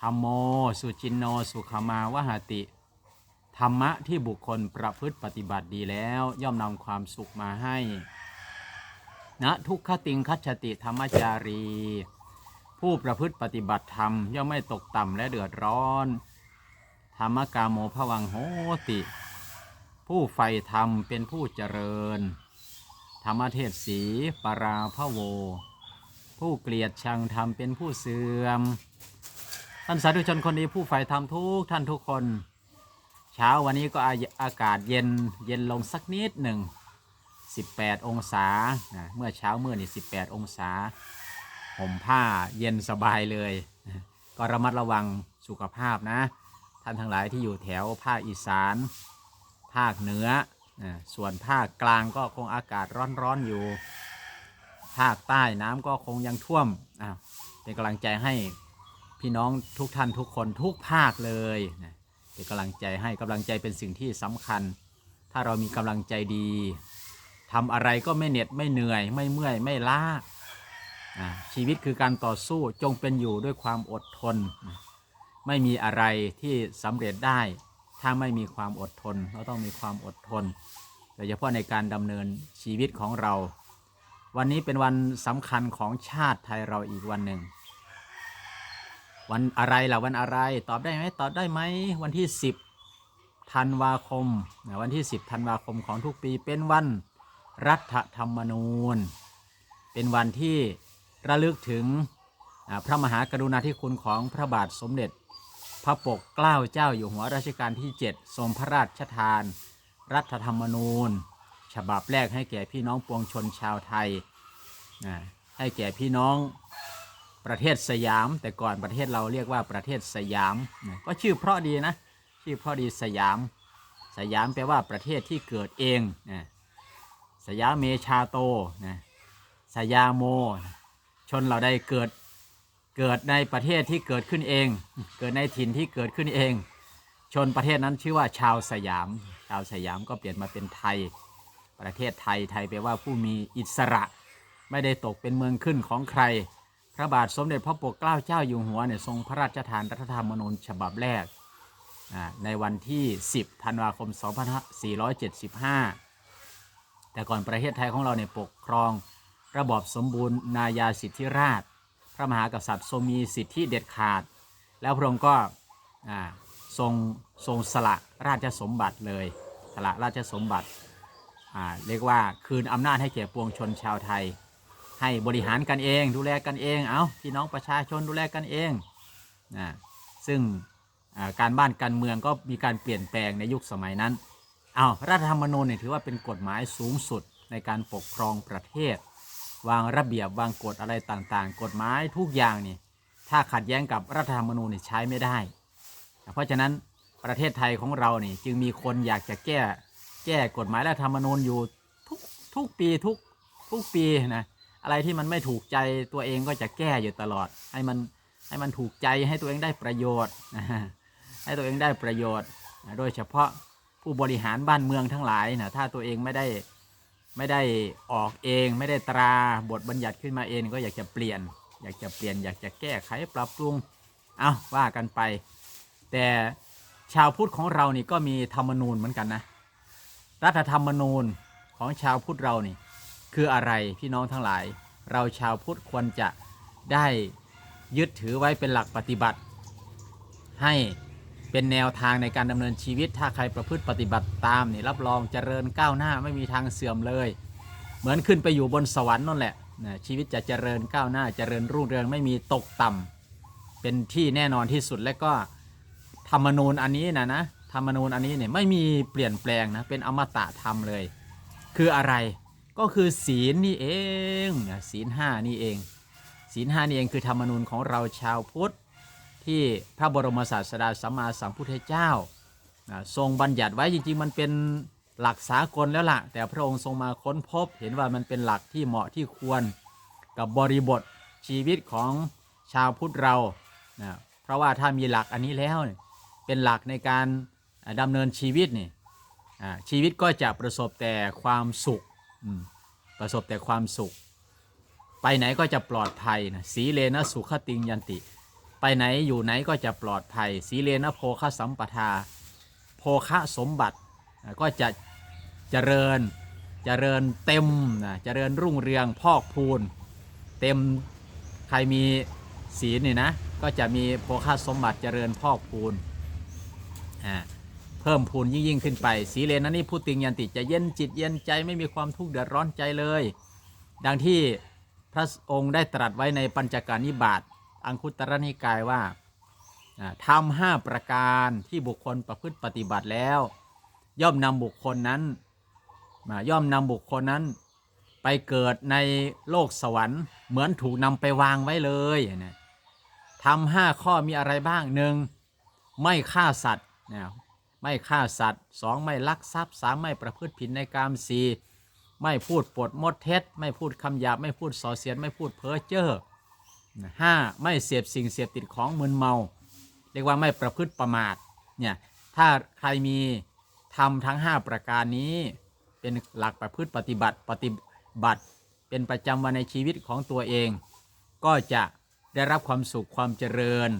ธรรมโม สุจินโน สุขมาวหติ ธรรมะที่บุคคลประพฤติปฏิบัติดีแล้ว ย่อมนำความสุขมาให้นะทุกขติงคัจฉติธรรมจารี ผู้ประพฤติปฏิบัติธรรม ย่อมไม่ตกต่ำและเดือดร้อน ธรรมกาโมภวังโหติ ผู้ใฝ่ธรรมเป็นผู้เจริญ ธรรมเทศสีปราพะโว ผู้เกลียดชังธรรมเป็นผู้เสื่อม ท่านสาธุชนคนดีผู้ฝ่ธรรมทุกท่านทุกคน เช้าวันนี้ก็อากาศเย็นเย็นลงสักนิดหนึ่ง 18 องศานะเมื่อเช้าเมื่อนี่18 องศาห่มผ้าเย็นสบายเลย ก็ระมัดระวังสุขภาพนะ ท่านทั้งหลายที่อยู่แถวภาคอีสาน ภาคเหนือนะส่วนภาคกลางก็คงอากาศร้อนๆอยู่ ภาคใต้น้ำก็คงยังท่วมอะเป็นกำลังใจให้ พี่น้องทุกท่านทุกคนทุกภาคเลยนะเป็นกำลังใจให้กำลังใจเป็นสิ่งที่สำคัญ ถ้าเรามีกำลังใจดีทำอะไรก็ไม่เหน็ดไม่เหนื่อย ไม่เมื่อยไม่ล้าชีวิตคือการต่อสู้จงเป็นอยู่ด้วยความอดทน ไม่มีอะไรที่สำเร็จได้ ถ้าไม่มีความอดทน เราต้องมีความอดทนโดยเฉพาะในการดำเนินชีวิตของเรา วันนี้เป็นวันสำคัญของชาติไทยเราอีกวันหนึ่ง วันอะไรล่ะวันอะไร ตอบได้ไหมตอบได้ไหมวันที่ 10ธันวาคมวันที่ 10ธันวาคมของทุกปีเป็นวันรัฐธรรมนูญ เป็นวันที่ระลึกถึงพระมหากรุณาธิคุณของพระบาทสมเด็จ พระปกเกล้าเจ้าอยู่หัวรัชกาลที่ 7 ทรงพระราชทาน รัฐธรรมนูญ ฉบับแรกให้แก่พี่น้องปวงชนชาวไทย ให้แก่พี่น้อง ประเทศสยาม แต่ก่อนประเทศเราเรียกว่าประเทศสยามนะก็ชื่อเพราะดีนะ ชื่อเพราะดีสยาม สยามแปลว่าประเทศที่เกิดเองนะสยามเมชาโตนะสยามโม ชนเราได้เกิดเกิดในประเทศที่เกิดขึ้นเอง เกิดในถิ่นที่เกิดขึ้นเอง ชนประเทศนั้นชื่อว่าชาวสยาม ชาวสยามก็เปลี่ยนมาเป็นไทย ประเทศไทยไทยแปลว่าผู้มีอิสระ ไม่ได้ตกเป็นเมืองขึ้นของใคร พระบาทสมเด็จพระปกเกล้าเจ้าอยู่หัวเนี่ยทรงพระราชทานรัฐธรรมนูญฉบับแรกในวันที่ 10 ธันวาคม 2475 แต่ก่อนประเทศไทยของเราเนี่ยปกครอง ระบอบสมบูรณ์นายาสิทธิราช พระมหากษัตริย์ทรงมีสิทธิเด็ดขาด แล้วพระองค์ก็ทรงทรงสละราชสมบัติเลยสละราชสมบัติเรียกว่าคืนอำนาจให้แก่ปวงชนชาวไทย ให้บริหารกันเองดูแลกันเอง เอาพี่น้องประชาชนดูแลกันเองนะซึ่งการบ้านการเมืองก็มีการเปลี่ยนแปลงในยุคสมัยนั้น เอารัฐธรรมนูญเนี่ยถือว่าเป็นกฎหมายสูงสุดในการปกครองประเทศ วางระเบียบวางกฎอะไรต่างๆ กฎหมายทุกอย่างนี่ถ้าขัดแย้งกับรัฐธรรมนูญเนี่ยใช้ไม่ได้ เพราะฉะนั้นประเทศไทยของเรานี่จึงมีคนอยากจะแก้แก้กฎหมายรัฐธรรมนูญอยู่ทุกทุกปีทุกทุกปีนะ อะไรที่มันไม่ถูกใจตัวเองก็จะแก้อยู่ตลอด ให้มันให้มันถูกใจให้ตัวเองได้ประโยชน์ ให้ตัวเองได้ประโยชน์นะโดยเฉพาะผู้บริหารบ้านเมืองทั้งหลายนะถ้าตัวเองไม่ได้ไม่ได้ออกเองไม่ได้ตราบทบัญญัติขึ้นมาเองก็อยากจะเปลี่ยน อยากจะเปลี่ยน อยากจะแก้ไขปรับปรุงเอาว่ากันไป แต่ชาวพุทธของเรานี่ก็มีธรรมนูญเหมือนกันนะ รัฐธรรมนูญของชาวพุทธเรานี่ คืออะไรพี่น้องทั้งหลาย เราชาวพุทธควรจะได้ยึดถือไว้เป็นหลักปฏิบัติ ให้เป็นแนวทางในการดำเนินชีวิต ถ้าใครประพฤติปฏิบัติตามนี่รับรองเจริญก้าวหน้าไม่มีทางเสื่อมเลย เหมือนขึ้นไปอยู่บนสวรรค์นั่นแหละนะชีวิตจะเจริญก้าวหน้าเจริญรุ่งเรืองไม่มีตกต่ำเป็นที่แน่นอนที่สุดและก็ธรรมนูญอันนี้นะนะธรรมนูญอันนี้เนี่ยไม่มีเปลี่ยนแปลงนะเป็นอมตะธรรมเลย คืออะไร ก็คือศีลนี่เองนะศีลห้านี่เอง ศีลห้านี่เองคือธรรมนูญของเราชาวพุทธ ที่พระบรมศาสดาสัมมาสัมพุทธเจ้าทรงบัญญัติไว้จริง ๆ มันเป็นหลักสากลแล้วล่ะ แต่พระองค์ทรงมาค้นพบ เห็นว่ามันเป็นหลักที่เหมาะที่ควรกับบริบทชีวิตของชาวพุทธเรานะเพราะว่าถ้ามีหลักอันนี้แล้วเป็นหลักในการอ่าดำเนินชีวิตนี่ชีวิตก็จะประสบแต่ความสุข ประสบแต่ความสุข ไปไหนก็จะปลอดภัยนะสีเลนะสุขติงยันติ ไปไหนอยู่ไหนก็จะปลอดภัย สีเลนะโภคสัมปทาโภคะสมบัติก็จะเจริญเจริญเต็มนะเจริญรุ่งเรืองพอกพูน เต็มใครมีศีลนี่นะก็จะมีโภคะสมบัติเจริญพอกพูนอ่า เพิ่มพูนยิ่งยิ่งขึ้นไป สีเลนะนี่พูดติงยันติจะเย็นจิตเย็นใจไม่มีความทุกข์เดือดร้อนใจเลย ดังที่พระองค์ได้ตรัสไว้ในปัญจการนิบาตอังคุตรนิกายว่าทำห้าประการที่บุคคลประพฤติปฏิบัติแล้ว ย่อมนำบุคคลนั้นมาย่อมนำบุคคลนั้น ไปเกิดในโลกสวรรค์เหมือนถูกนำไปวางไว้เลยนะทำห้าข้อมีอะไรบ้างหนึ่งไม่ฆ่าสัตว์นะ ไม่ฆ่าสัตว์สองไม่ลักทรัพย์สามไม่ประพฤติผิดในกามสีไม่พูดปดมดเท็จ ไม่พูดคำหยาบ ไม่พูดส่อเสียด ไม่พูดเพ้อเจ้อห้าไม่เสพสิ่งเสพติดของมึนเมา เรียกว่าไม่ประพฤติประมาท เนี่ย ถ้าใครมีทำทั้ง 5 ประการนี้ เป็นหลักประพฤติปฏิบัติปฏิบัติเป็นประจำวันในชีวิตของตัวเอง ก็จะได้รับความสุขความเจริญ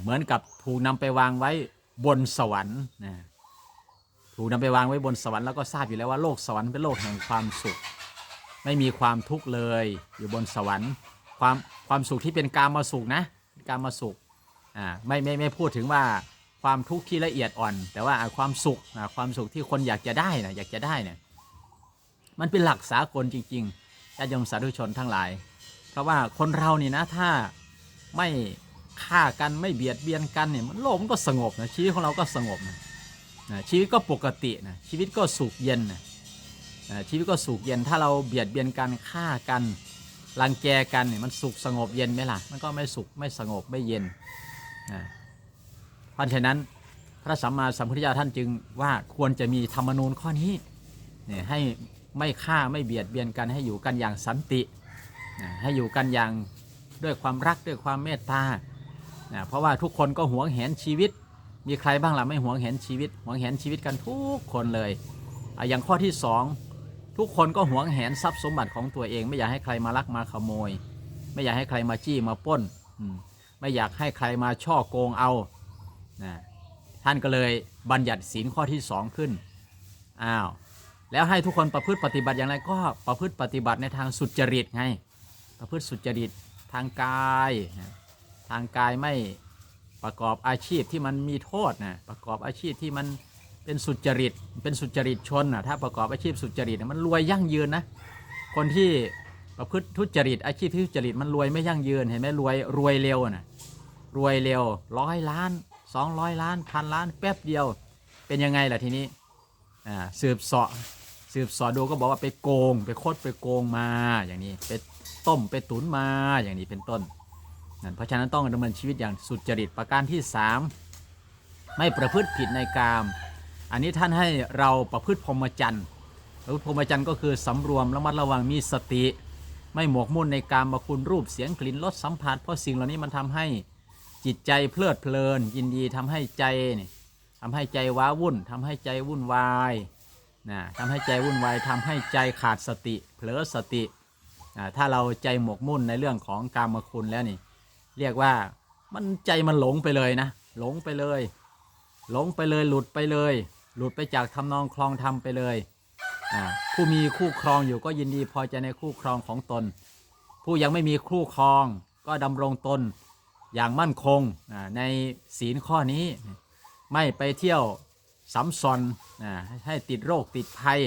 เหมือนกับถูกนำไปวางไว้ บนสวรรค์นะถูกนำไปวางไว้บนสวรรค์แล้วก็ทราบอยู่แล้วว่าโลกสวรรค์เป็นโลกแห่งความสุข ไม่มีความทุกข์เลยอยู่บนสวรรค์ ความความสุขที่เป็นกามาสุขนะกามาสุขอ่าไม่ไม่ไม่พูดถึงว่าความทุกข์ที่ละเอียดอ่อน แต่ว่าความสุขความสุขที่คนอยากจะได้นะอยากจะได้เนี่ยมันเป็นหลักสากลจริงๆญาติโยมสาธุชนทั้งหลาย เพราะว่าคนเรานี่นะถ้าไม่ ฆ่ากันไม่เบียดเบียนกันเนี่ยมันโลกมันก็สงบนะชีวิตของเราก็สงบนะนะชีวิตก็ปกตินะชีวิตก็สุขเย็นนะชีวิตก็สุขเย็นถ้าเราเบียดเบียนกันฆ่ากันรังแกกันเนี่ยมันสุขสงบเย็นไหมล่ะมันก็ไม่สุขไม่สงบไม่เย็นอ่าเพราะฉะนั้นพระสัมมาสัมพุทธเจ้าท่านจึงว่าควรจะมีธรรมนูญข้อนี้เนี่ยให้ไม่ฆ่าไม่เบียดเบียนกันให้อยู่กันอย่างสันตินะให้อยู่กันอย่างด้วยความรักด้วยความเมตตา นะเพราะว่าทุกคนก็หวงแหนชีวิต มีใครบ้างล่ะไม่หวงแหนชีวิตหวงแหนชีวิตกันทุกคนเลยออย่างข้อที่สองทุกคนก็หวงแหนทรัพย์สมบัติของตัวเอง ไม่อยากให้ใครมาลักมาขโมย ไม่อยากให้ใครมาจี้มาป้น ไม่อยากให้ใครมาช่อโกงเอานะท่านก็เลยบัญญัติศีลข้อที่สองขึ้นอ้าวแล้วให้ทุกคนประพฤติปฏิบัติอย่างไรก็ประพฤติปฏิบัติในทางสุจริตไง ประพฤติสุจริตทางกายนะ ทางกายไม่ประกอบอาชีพที่มันมีโทษนะประกอบอาชีพที่มันเป็นสุจริต เป็นสุจริตชนนะถ้าประกอบอาชีพสุจริตมันรวยยั่งยืนนะคนที่ประพฤติทุจริตอาชีพที่ทุจริตมันรวยไม่ยั่งยืนเห็นไหมรวยรวยเร็วนะรวยเร็วร้อยล้านสองร้อยล้านพันล้านแป๊บเดียว เป็นยังไงล่ะทีนี้อ่าสืบเสาะสืบสาะดูก็บอกว่าไปโกง ไปโคดไปโกงมาอย่างนี้ไปต้มไปตุนมาอย่างนี้เป็นต้น นั่นเพราะฉะนั้นต้องดำเนินชีวิตอย่างสุจริตประการที่สามไม่ประพฤติผิดในกาม อันนี้ท่านให้เราประพฤติพรหมจรรย์ประพฤติพรหมจรรย์ก็คือสำรวมระมัดระวังมีสติ ไม่หมกมุ่นในการมาคุณรูปเสียงกลิ่นรสสัมผัสเพราะสิ่งเหล่านี้มันทำให้จิตใจเพลิดเพลิน ยินดีทำให้ใจนี่ทำให้ใจว้าวุ่นทำให้ใจวุ่นวายนะทำให้ใจวุ่นวายทำให้ใจขาดสติ เผลอสติถ้าเราใจหมกมุ่นในเรื่องของกามคุณแล้วนี่ เรียกว่ามันใจมันหลงไปเลยนะ หลงไปเลย หลงไปเลยหลุดไปเลย หลุดไปจากทำนองคลองธรรมไปเลยผู้มีคู่ครองอยู่ก็ยินดีพอใจในคู่ครองของตน ผู้ยังไม่มีคู่ครองก็ดำรงตนอย่างมั่นคงในศีลข้อนี้ ไม่ไปเที่ยวซ้ำซอนให้ติดโรคติดภัย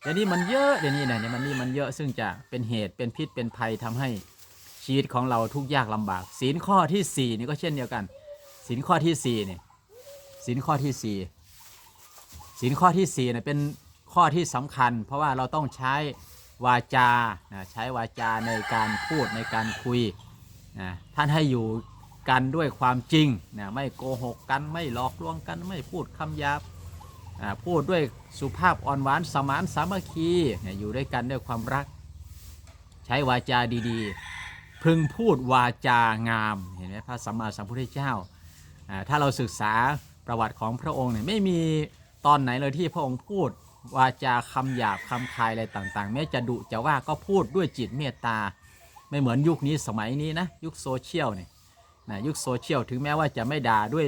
เดี๋ยวนี้มันเยอะเดี๋ยวนี้นะเนี่ยมันนี่มันเยอะซึ่งจะเป็นเหตุเป็นพิษเป็นภัยทำให้ ชีวิตของเราทุกยากลำบากศีลข้อที่สี่นี่ก็เช่นเดียวกันศีลข้อที่สี่เนี่ยศีลข้อที่สี่ศีลข้อที่สี่เนี่ยเป็นข้อที่สำคัญ เพราะว่าเราต้องใช้วาจานะใช้วาจาในการพูดในการคุยนะท่านให้อยู่กันด้วยความจริงนะไม่โกหกกันไม่หลอกลวงกันไม่พูดคำหยาบพูดด้วยสุภาพอ่อนหวานสมานสามัคคีอยู่ด้วยกันด้วยความรัก ใช้วาจาดีๆ พึงพูดวาจางามเห็นไหมพระสัมมาสัมพุทธเจ้า ถ้าเราศึกษาประวัติของพระองค์เนี่ยไม่มีตอนไหนเลยที่พระองค์พูดวาจาคำหยาบคำคายอะไรต่างๆแม้จะดุจะว่าก็พูดด้วยจิตเมตตา ไม่เหมือนยุคนี้สมัยนี้นะยุคโซเชียลเนี่ยนะยุคโซเชียลถึงแม้ว่าจะไม่ด่าด้วย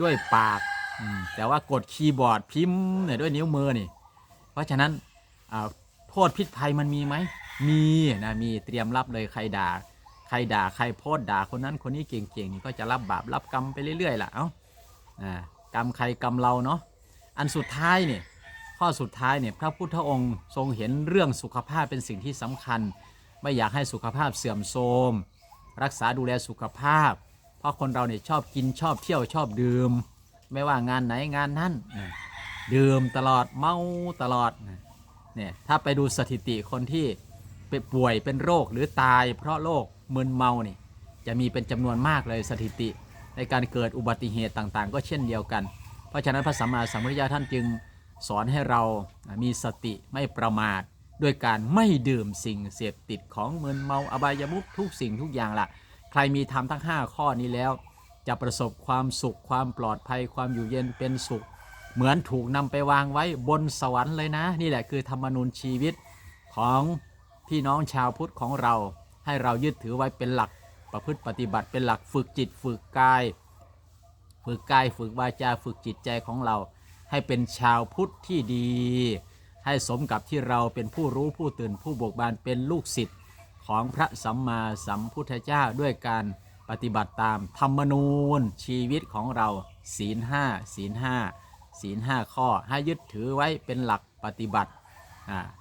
ด้วยปากแต่ว่ากดคีย์บอร์ดพิมพ์เนี่ยด้วยนิ้วมือนี่ เพราะฉะนั้นโทษพิษภัยมันมีไหมมีนะมีเตรียมรับเลยใครด่า ใครด่าใครโพสต์ด่าคนนั้นคนนี้เก่งๆนี่ก็จะรับบาปรับกรรมไปเรื่อยๆล่ะ เอ้าอ่ากรรมใครกรรมเราเนาะ อันสุดท้ายเนี่ยข้อสุดท้ายเนี่ยพระพุทธองค์ทรงเห็นเรื่องสุขภาพเป็นสิ่งที่สำคัญ ไม่อยากให้สุขภาพเสื่อมโทรม รักษาดูแลสุขภาพ เพราะคนเราเนี่ยชอบกินชอบเที่ยวชอบดื่ม ไม่ว่างานไหนงานนั้นดื่มตลอดเมาตลอดเนี่ยถ้าไปดูสถิติคนที่เป็นป่วยเป็นโรคหรือตายเพราะโรค มึนเมานี่จะมีเป็นจำนวนมากเลยสถิติ ในการเกิดอุบัติเหตุต่างๆ ก็เช่นเดียวกัน เพราะฉะนั้นพระสัมมาสัมพุทธเจ้าท่านจึงสอนให้เรามีสติไม่ประมาทด้วยการไม่ดื่มสิ่งเสพติดของมึนเมาอบายมุขทุกสิ่งทุกอย่างละใครมีทำทั้ง 5 ข้อนี้แล้ว จะประสบความสุขความปลอดภัยความอยู่เย็นเป็นสุข เหมือนถูกนำไปวางไว้บนสวรรค์เลยนะ นี่แหละคือธรรมนูญชีวิตของพี่น้องชาวพุทธของเรา ให้เรายึดถือไว้เป็นหลักประพฤติปฏิบัติเป็นหลักฝึกจิตฝึกกาย ฝึกกายฝึกวาจาฝึกจิตใจของเรา ให้เป็นชาวพุทธที่ดี ให้สมกับที่เราเป็นผู้รู้ผู้ตื่นผู้บกบานเป็นลูกศิษย์ของพระสัมมาสัมพุทธเจ้าด้วยการปฏิบัติตามธรรมนูญชีวิตของเราศีลห้าศีลห้าศีลห้าข้อให้ยึดถือไว้เป็นหลักปฏิบัติ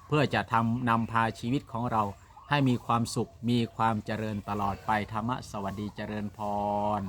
เพื่อจะทำนำพาชีวิตของเรา ให้มีความสุขมีความเจริญตลอดไปธรรมะสวัสดีเจริญพร